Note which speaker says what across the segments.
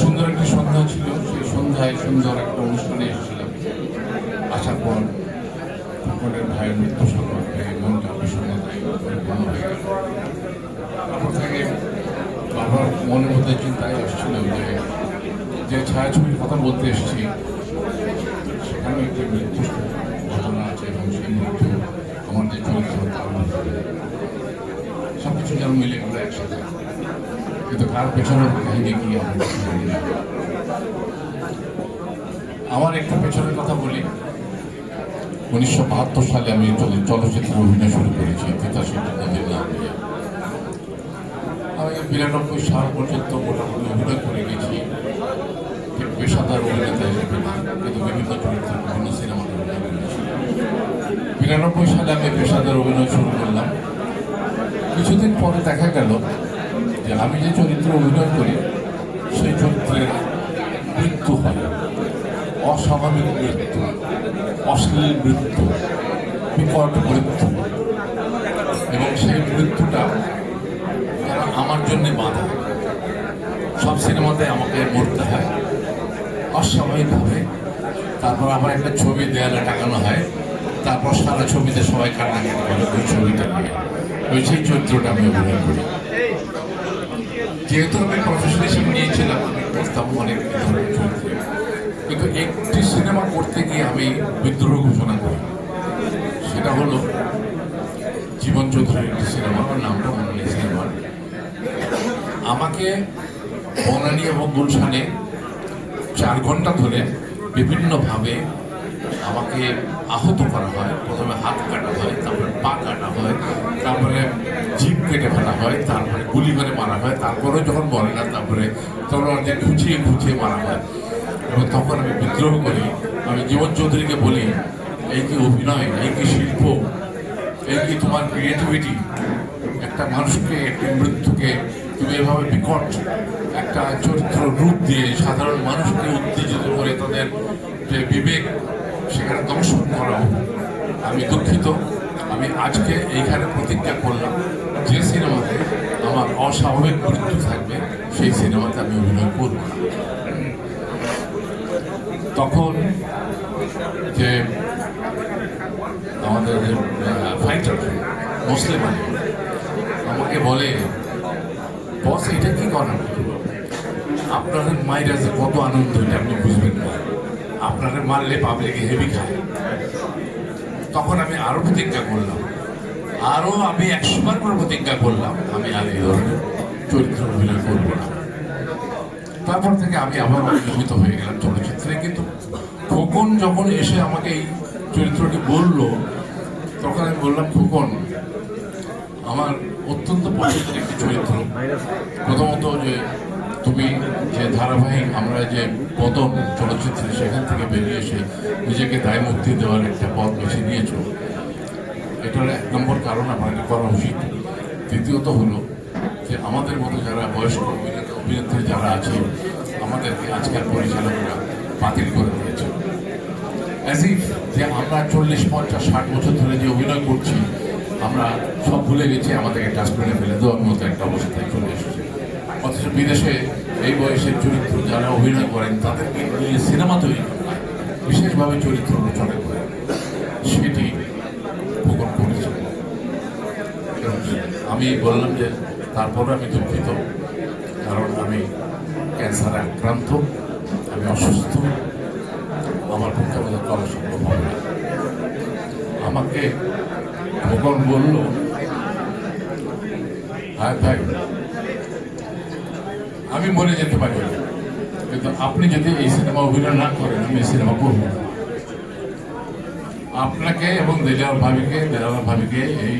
Speaker 1: সুন্দর একটি সন্ধ্যা ছিল, সেই সন্ধ্যায় সুন্দর একটা অনুষ্ঠানে এসেছিলাম। আসার পর ঠাকুরের ভাইয়ের মৃত্যু পেয়ে মনটা বিষণ্ণতায় হয়ে গেল। তারপর থেকে বাবার মনের মধ্যে চিন্তায় আসছিল যে যে ছায়াছবির কথা বলতে এসেছি সেখানে একটি মৃত্যু ঘটনা আছে এবং সেই মৃত্যু আমার যে চরিত্র তার যেন মিলে গেলো একসাথে। কিন্তু কার পেছনের কাহিনী কি। আমার একটু পেছনের কথা বলি। উনিশশো বাহাত্তর সালে আমি চল- চলচ্চিত্রে অভিনয় শুরু করেছি তিতাসী নদীর নাম দিয়ে আমি বিরানব্বই সাল পর্যন্ত মোটামুটি অভিনয় করে গেছি। পেশাদার অভিনেতা হিসেবে না, কিন্তু বিভিন্ন চরিত্রে বিভিন্ন সিনেমাতে অভিনয় করেছি। বিরানব্বই সালে আমি পেশাদার অভিনয় শুরু করলাম। কিছুদিন পরে দেখা গেল যে আমি যে চরিত্রে অভিনয় করি, সেই চরিত্রের মৃত্যু হয়। অস্বাভাবিক মৃত্যু, অশ্লীল মৃত্যু, বিকট মৃত্যু। এবং সেই মৃত্যুটা যেন আমার জন্যে বাধা। সব সিনেমাতে আমাকে মরতে হয়। অস্বাভাবিকভাবে তারপর আমার একটা ছবি দেয়ালে টাকানো হয়। তারপর সারা ছবিতে সবাই কান্নাকাটি করে ওই ছবিটা নিয়ে। ওই সেই চরিত্রটা আমি অভিনয় করি। যেহেতু আমি প্রফেশন হিসেবে নিয়েছিলাম করতাম অনেক কিন্তু একটি সিনেমা করতে গিয়ে আমি বিদ্রোহ ঘোষণা করি। সেটা হলো জীবন চৌধুরীর একটি সিনেমা আমার নামটা মনে নেই সিনেমার আমাকে বনানী এবং গুলশানে চার ঘণ্টা ধরে বিভিন্নভাবে আমাকে আহত করা হয়, প্রথমে হাত কাটা হয়, তারপরে পা কাটা হয়, তারপরে জিভ কেটে ফেলা হয়, তারপরে গুলি করে মারা হয়, তারপরেও যখন বলে না, তারপরে তলোয়ার দিয়ে খুঁচিয়ে খুঁচিয়ে মারা হয়। এবং তখন আমি বিদ্রোহ করি। আমি জীবন চৌধুরীকে বলি, এই কি অভিনয়, এই কি শিল্প, এই কি তোমার ক্রিয়েটিভিটি একটা মানুষকে, একটি মৃত্যুকে তুমি এভাবে বিকট একটা চরিত্র রূপ দিয়ে সাধারণ মানুষকে উত্তেজিত করে তাদের যে বিবেক সেখানে দংশন করা আমি দুঃখিত। আমি আজকে এইখানে প্রতিজ্ঞা করলাম, যে সিনেমাতে আমার অস্বাভাবিক মৃত্যু থাকবে, সেই সিনেমাতে আমি অভিনয় করব তখন যে আমাদের ফাইটার মুসলিম আমাকে বলে, বস, এটা কি করেন আপনাদের মায়ের যে কত আনন্দ, এটা আপনি বুঝবেন না। আপনারা মারলে পাবলিকে হেভি খায়। তখন আমি আরও প্রতিজ্ঞা করলাম। আরও আমি একশো বার করে প্রতিজ্ঞা করলাম, আমি আর এই ধরনের চরিত্র অভিনয় করব না। তারপর থেকে আমি আবার নিয়মিত হয়ে গেলাম চলচ্চিত্রে, কিন্তু খোকন যখন এসে আমাকে এই চরিত্রটি বলল, তখন আমি বললাম, খোকন, আমার অত্যন্ত পছন্দের একটি চরিত্র। প্রথমত যে তুমি যে ধারাবাহিক আমরা যে পদম চলচ্চিত্রে সেখান থেকে বেরিয়ে এসে নিজেকে দায় মুক্তি দেওয়ার একটা পথ বেছে নিয়েছো, এটার এক নম্বর কারণ আমাকে করা উচিত। দ্বিতীয়ত হলো যে আমাদের মতো যারা বয়স্ক অভিনেতা, অভিনেত্রী যারা আছে, আমাদেরকে আজকের পরিচালকরা বাতিল করে দিয়েছে। অ্যাজ যে আমরা চল্লিশ, পঞ্চাশ, ষাট বছর ধরে যে অভিনয় করছি, আমরা সব ভুলে গেছি, আমাদেরকে ডাস্টবিনে ফেলে দেওয়ার মতো একটা অবস্থায় চলে এসেছে। অথচ বিদেশে এই বয়সের চরিত্র যারা অভিনয় করেন, তাদেরকে নিয়ে সিনেমা তৈরি বিশেষভাবে চরিত্র রচনা করে সেটি প্রকট করেছে। আমি বললাম যে তারপরে আমি দুঃখিত, কারণ আমি ক্যান্সারে আক্রান্ত, আমি অসুস্থ, আমার পক্ষে আমাদের করা সম্ভব হবে না। আমাকে ভগবান বলল হ্যাঁ ভাই আমি মরে যেতে পারি। কিন্তু আপনি যদি এই সিনেমা অভিনয় না করেন, আমি এই সিনেমা করব আপনাকে এবং দেজার ভাবিকে দেজার ভাবিকে এই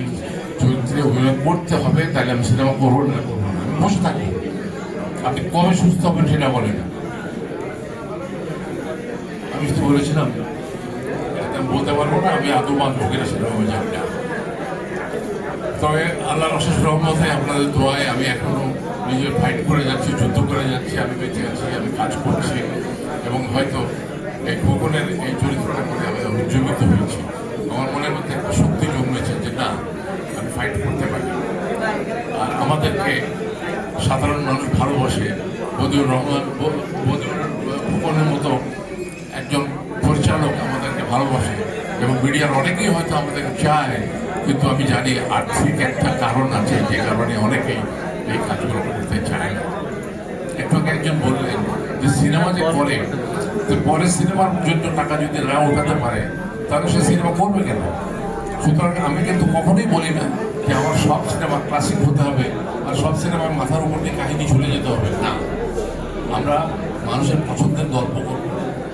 Speaker 1: চরিত্রে অভিনয় করতে হবে, তাহলে আমি সিনেমা করব না করব না। আমি বসে থাকি। আপনি কবে সুস্থ হবেন সেটা বলেন। আমি তো বলেছিলাম বলতে পারব না, আমি আদৌ বাঁচবো কিনা সেটা আমি না। তবে আল্লাহর অশেষ রহমতে আপনাদের দোয়ায় আমি এখনও নিজে ফাইট করে যাচ্ছি, যুদ্ধ করে যাচ্ছি, আমি বেঁচে আছি, আমি কাজ করছি এবং হয়তো এই খোকনের এই চরিত্রটা করে আমি উজ্জীবিত হয়েছি। আমার মনের মধ্যে একটা শক্তি জন্মেছে যে না, আমি ফাইট করতে পারি। আর আমাদেরকে সাধারণ মানুষ ভালোবাসে। বদিউর রহমান বদিউর ফুকনের মতো একজন পরিচালক আমাদেরকে ভালোবাসে এবং মিডিয়ার অনেকেই হয়তো আমাদেরকে চায় কিন্তু আমি জানি আর্থিক একটা কারণ আছে, যে কারণে অনেকেই এই কাজগুলো করতে চায় না। একটু একজন বললেন যে সিনেমা যে করে যে পরে সিনেমার জন্য টাকা যদি না উঠাতে পারে, তাহলে সে সিনেমা করবে কেন? সুতরাং আমি কিন্তু কখনোই বলি না যে আমার সব সিনেমা ক্লাসিক হতে হবে আর সব সিনেমার মাথার উপর দিয়ে কাহিনী চলে যেতে হবে। না, আমরা মানুষের পছন্দের গল্প করব,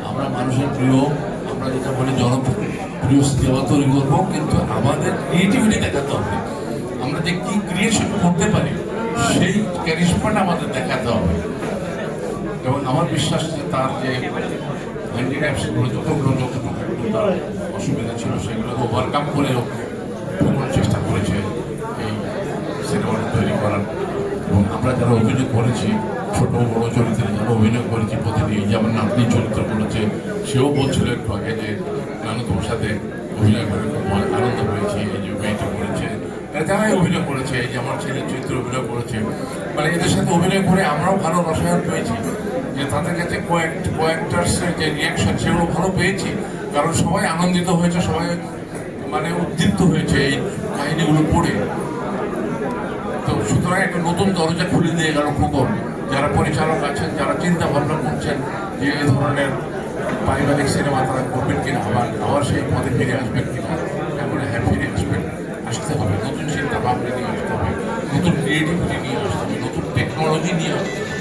Speaker 1: আমরা মানুষের প্রিয়, আমরা যেটা বলি জনপ্রিয়। সিনেমা তৈরি করব, কিন্তু আমাদের ক্রিয়েটিভিটি দেখাতে হবে। আমরা যে কি ক্রিয়েশন করতে পারি, সেই ক্যারিশমাটা আমাদের দেখাতে হবে। এবং আমার বিশ্বাস যে তার যে হ্যান্ডিক্যাপসগুলো যতগুলো যতটুকু তার অসুবিধা ছিল, সেগুলো ওভারকাম করেও ভ্রমণ চেষ্টা করেছে এই সিনেমাটা তৈরি করার। এবং আমরা যারা অভিযোগ করেছি, ছোট বড় চরিত্রে যারা অভিনয় করেছি প্রতিদিন, যেমন নাতনি চরিত্র করেছে, সেও বলছিল একটু আগে যে সাথে অভিনয় করে খুব আনন্দ পেয়েছি এই যে মেয়েটা করেছে যারাই অভিনয় করেছে, এই যে আমার ছেলের চরিত্রে অভিনয় করেছে। মানে এদের সাথে অভিনয় করে আমরাও ভালো রসায়ন পেয়েছি। যে তাদের কাছে কয়েক কয়েকটার্সের যে রিয়াকশন সেগুলো ভালো পেয়েছি। কারণ সবাই আনন্দিত হয়েছে, সবাই মানে উদ্দীপ্ত হয়েছে এই কাহিনীগুলো পড়ে। তো সুতরাং একটা নতুন দরজা খুলে দিয়ে গেল খোকন যারা পরিচালক আছেন, যারা চিন্তা ভাবনা করছেন যে এই ধরনের পারিবারিক সিনেমা তারা করবেন কিনা আবার আবার সেই পথে ফিরে আসবেন কিনা এমন হ্যাঁ ফিরে আসবেন, আসতে হবে। নতুন চিন্তা ভাবনা নিয়ে আসতে হবে, নতুন ক্রিয়েটিভিটি নিয়ে আসতে হবে, নতুন টেকনোলজি নিয়ে আসতে হবে।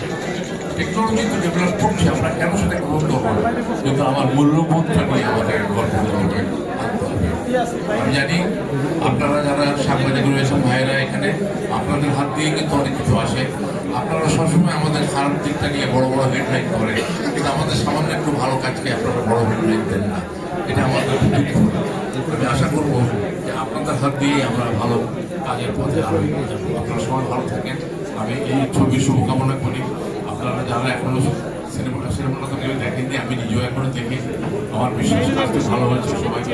Speaker 1: টেকনোলজি তো ডেভেলপ করছে, আমরা কেন সেটা গ্রহণ করব? কিন্তু আমার মূল্যবোধটা নিয়ে আমাদের গল্প করতে হবে। আমি জানি আপনারা যারা সাংবাদিক রয়েছেন, ভাইয়েরা এখানে, আপনাদের হাত দিয়ে কিন্তু অনেক কিছু আসে। আপনারা সবসময় আমাদের খারাপ দিকটা নিয়ে বড় বড় হেডলাইন করেন, কিন্তু আমাদের সামান্য একটু ভালো কাজকে আপনারা বড় হেডলাইন দেন না। এটা আমাদের আমি আশা করব যে আপনাদের হাত দিয়েই আমরা ভালো কাজের পথে আরও এগিয়ে যাব আপনারা সবাই ভালো থাকেন। আমি এই ছবির শুভকামনা করি। আপনারা যারা এখনও সিনেমাটা সিনেমাটা তো কেউ দেখেননি, আমি নিজেও এখনও দেখি। আমার বিশ্বাস ভালো হয়েছে সবাইকে